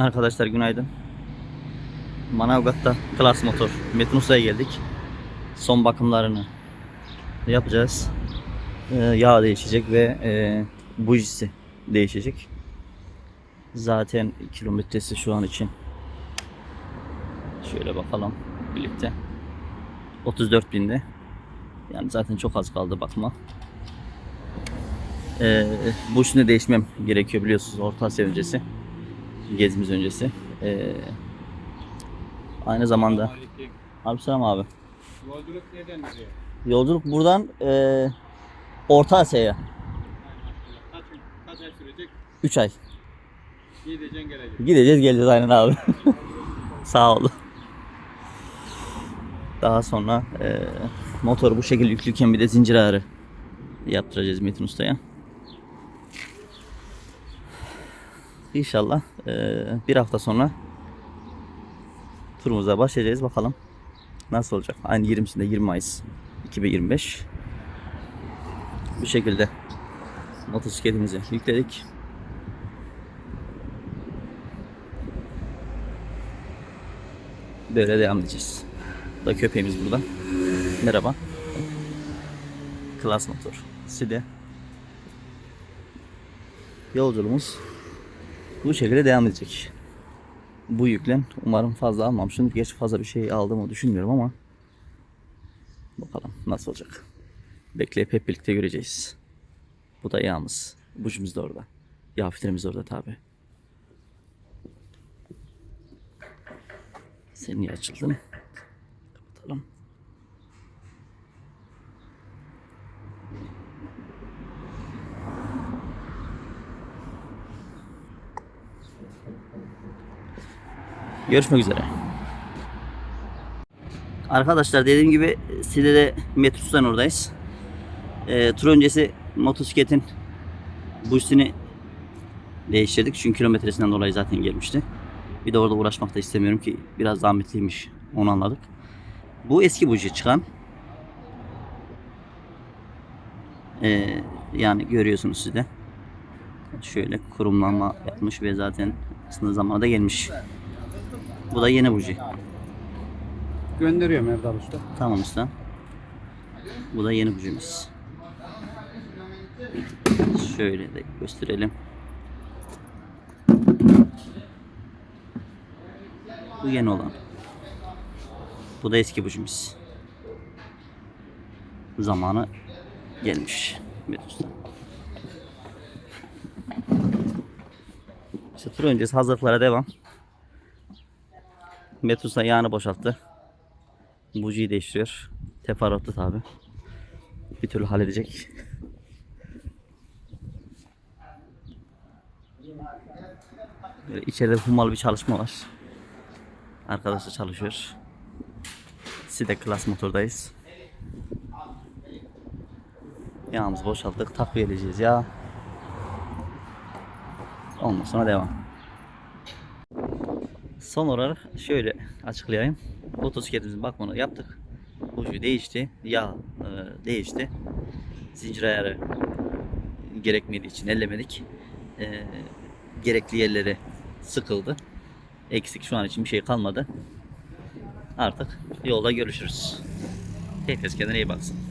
Arkadaşlar günaydın. Manavgat'ta Klas Motor Metrosa'ya geldik. Son bakımlarını yapacağız. Ee, yağ değişecek ve e, bujisi değişecek. Zaten kilometresi şu an için şöyle bakalım birlikte 34 binde. Yani zaten çok az kaldı bakma. Ee, bujisini değişmem gerekiyor biliyorsunuz Orta Asya öncesi gezimiz öncesi. Ee, aynı zamanda abi selam abi. Yolculuk neden nereye? Yolculuk buradan e, Orta Asya'ya Kaç, kaç ay sürecek? 3 ay. Gideceksin geleceksin. Gideceğiz geleceğiz aynen abi. Sağ ol. Daha sonra e, motoru bu şekilde yüklüyken bir de zincir ağrı yaptıracağız Metin Usta'ya. İnşallah e, bir hafta sonra turumuza başlayacağız bakalım nasıl olacak. Aynı 20'sinde 20 Mayıs 2025 bu şekilde motosikletimizi yükledik. Böyle devam edeceğiz. Bu da köpeğimiz burada. Merhaba. Klas motor. Side. Yolculuğumuz bu şekilde devam edecek. Bu yüklen umarım fazla almamışım. Geç fazla bir şey aldığımı düşünmüyorum ama bakalım nasıl olacak. Bekleyip hep birlikte göreceğiz. Bu da yağımız. Bucumuz da orada. Yağ filtremiz orada tabi. Sen niye açıldın? Kapatalım. Görüşmek üzere. Arkadaşlar dediğim gibi Side'de Metros'tan oradayız. Ee, tur öncesi motosikletin bujisini değiştirdik. Çünkü kilometresinden dolayı zaten gelmişti. Bir de orada uğraşmak da istemiyorum ki biraz zahmetliymiş. Onu anladık. Bu eski buji çıkan. Ee, yani görüyorsunuz siz de. Şöyle kurumlanma yapmış ve zaten aslında zamanında gelmiş. Bu da yeni buji. Gönderiyorum Erdal Usta. Tamam usta. Bu da yeni bujimiz. Şöyle de gösterelim. Bu yeni olan. Bu da eski bujimiz. Zamanı gelmiş. Metros'ta. İşte tur öncesi hazırlıklara devam. Metros'a yağını boşalttı. Bujiyi değiştiriyor. Teferruatlı tabi. Bir türlü halledecek. Böyle içeride hummalı bir çalışma var. Arkadaşlar çalışıyor. Side klas motordayız. Yağımızı boşalttık. Takviyeleyeceğiz ya. Ondan sonra devam. Son olarak şöyle açıklayayım. Motosikletimizin bakımını yaptık. Buji değişti. Yağ e, değişti. Zincir ayarı gerekmediği için ellemedik. E, gerekli yerleri sıkıldı. Eksik şu an için bir şey kalmadı. Artık yolda görüşürüz. Herkes kendine iyi baksın.